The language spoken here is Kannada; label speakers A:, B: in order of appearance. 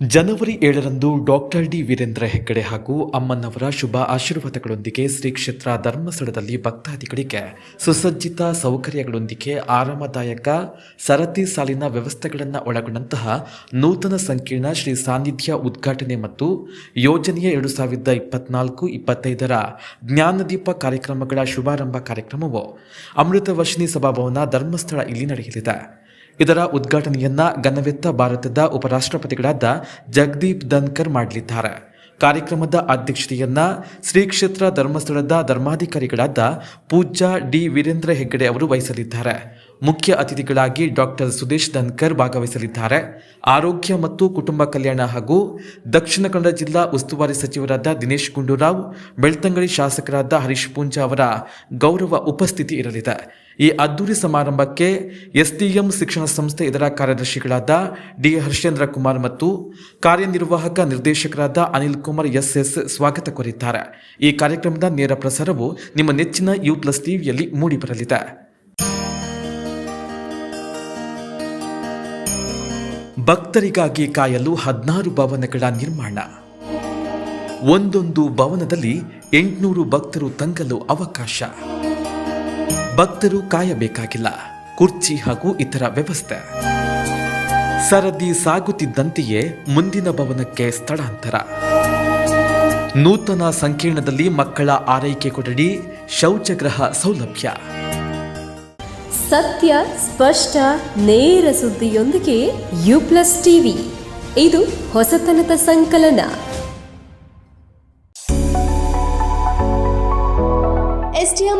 A: ಜನವರಿ ಏಳರಂದು ಡಾಕ್ಟರ್ ಡಿ ವೀರೇಂದ್ರ ಹೆಗ್ಗಡೆ ಹಾಗೂ ಅಮ್ಮನವರ ಶುಭ ಆಶೀರ್ವಾದಗಳೊಂದಿಗೆ ಶ್ರೀ ಕ್ಷೇತ್ರ ಧರ್ಮಸ್ಥಳದಲ್ಲಿ ಭಕ್ತಾದಿಗಳಿಗೆ ಸುಸಜ್ಜಿತ ಸೌಕರ್ಯಗಳೊಂದಿಗೆ ಆರಾಮದಾಯಕ, ಸರತಿ ಸಾಲಿನ ವ್ಯವಸ್ಥೆಗಳನ್ನು ಒಳಗೊಂಡಂತಹ ನೂತನ ಸಂಕೀರ್ಣ ಶ್ರೀ ಸಾನ್ನಿಧ್ಯ ಉದ್ಘಾಟನೆ ಮತ್ತು ಯೋಜನೆಯ ಎರಡು ಸಾವಿರದ ಇಪ್ಪತ್ನಾಲ್ಕು, ಇಪ್ಪತ್ತೈದರ ಜ್ಞಾನದೀಪ ಕಾರ್ಯಕ್ರಮಗಳ ಶುಭಾರಂಭ ಕಾರ್ಯಕ್ರಮವು ಅಮೃತವರ್ಷಿಣಿ ಸಭಾಭವನ ಧರ್ಮಸ್ಥಳ ಇಲ್ಲಿ ನಡೆಯಲಿದೆ. ಇದರ ಉದ್ಘಾಟನೆಯನ್ನ ಘನವೆತ್ತ ಭಾರತದ ಉಪರಾಷ್ಟ್ರಪತಿಗಳಾದ ಜಗದೀಪ್ ಧನ್ಕರ್ ಮಾಡಲಿದ್ದಾರೆ. ಕಾರ್ಯಕ್ರಮದ ಅಧ್ಯಕ್ಷತೆಯನ್ನ ಶ್ರೀ ಕ್ಷೇತ್ರ ಧರ್ಮಸ್ಥಳದ ಧರ್ಮಾಧಿಕಾರಿಗಳಾದ ಪೂಜ್ಯ ಡಿ ವೀರೇಂದ್ರ ಹೆಗ್ಗಡೆ ಅವರು ವಹಿಸಲಿದ್ದಾರೆ. ಮುಖ್ಯ ಅತಿಥಿಗಳಾಗಿ ಡಾಕ್ಟರ್ ಸುದೇಶ್ ಧನ್ಕರ್ ಭಾಗವಹಿಸಲಿದ್ದಾರೆ. ಆರೋಗ್ಯ ಮತ್ತು ಕುಟುಂಬ ಕಲ್ಯಾಣ ಹಾಗೂ ದಕ್ಷಿಣ ಕನ್ನಡ ಜಿಲ್ಲಾ ಉಸ್ತುವಾರಿ ಸಚಿವರಾದ ದಿನೇಶ್ ಗುಂಡೂರಾವ್, ಬೆಳ್ತಂಗಡಿ ಶಾಸಕರಾದ ಹರೀಶ್ ಪೂಂಜಾ ಅವರ ಗೌರವ ಉಪಸ್ಥಿತಿ ಇರಲಿದೆ. ಈ ಅದ್ದೂರಿ ಸಮಾರಂಭಕ್ಕೆ ಎಸ್ಡಿಎಂ ಶಿಕ್ಷಣ ಸಂಸ್ಥೆ ಇದರ ಕಾರ್ಯದರ್ಶಿಗಳಾದ ಡಿ ಹರ್ಷೇಂದ್ರ ಕುಮಾರ್ ಮತ್ತು ಕಾರ್ಯನಿರ್ವಾಹಕ ನಿರ್ದೇಶಕರಾದ ಅನಿಲ್ ಕುಮಾರ್ ಎಸ್ ಎಸ್ ಸ್ವಾಗತ ಕೋರಿದ್ದಾರೆ. ಈ ಕಾರ್ಯಕ್ರಮದ ನೇರ ಪ್ರಸಾರವು ನಿಮ್ಮ ನೆಚ್ಚಿನ ಯು ಪ್ಲಸ್ ಟಿವಿಯಲ್ಲಿ ಮೂಡಿಬರಲಿದೆ. ಭಕ್ತರಿಗಾಗಿ ಕಾಯಲು ಹದಿನಾರು ಭವನಗಳ ನಿರ್ಮಾಣ. ಒಂದೊಂದು ಭವನದಲ್ಲಿ ಎಂಟುನೂರು ಭಕ್ತರು ತಂಗಲು ಅವಕಾಶ. ಭಕ್ತರು ಕಾಯಬೇಕಾಗಿಲ್ಲ ಕುರ್ಚಿ ಹಾಗೂ ಇತರ ವ್ಯವಸ್ಥೆ. ಸರದಿ ಸಾಗುತ್ತಿದ್ದಂತೆಯೇ ಮುಂದಿನ ಭವನಕ್ಕೆ ಸ್ಥಳಾಂತರ. ನೂತನ ಸಂಕೀರ್ಣದಲ್ಲಿ ಮಕ್ಕಳ ಆರೈಕೆ ಕೊಠಡಿ ಶೌಚಗ್ರಹ ಸೌಲಭ್ಯ.
B: ಸತ್ಯ ಸ್ಪಷ್ಟ ನೇರ ಸುದ್ದಿಯೊಂದಿಗೆ ಯು ಪ್ಲಸ್ ಟಿವಿ. ಇದು ಹೊಸತನದ ಸಂಕಲನ.
C: SDM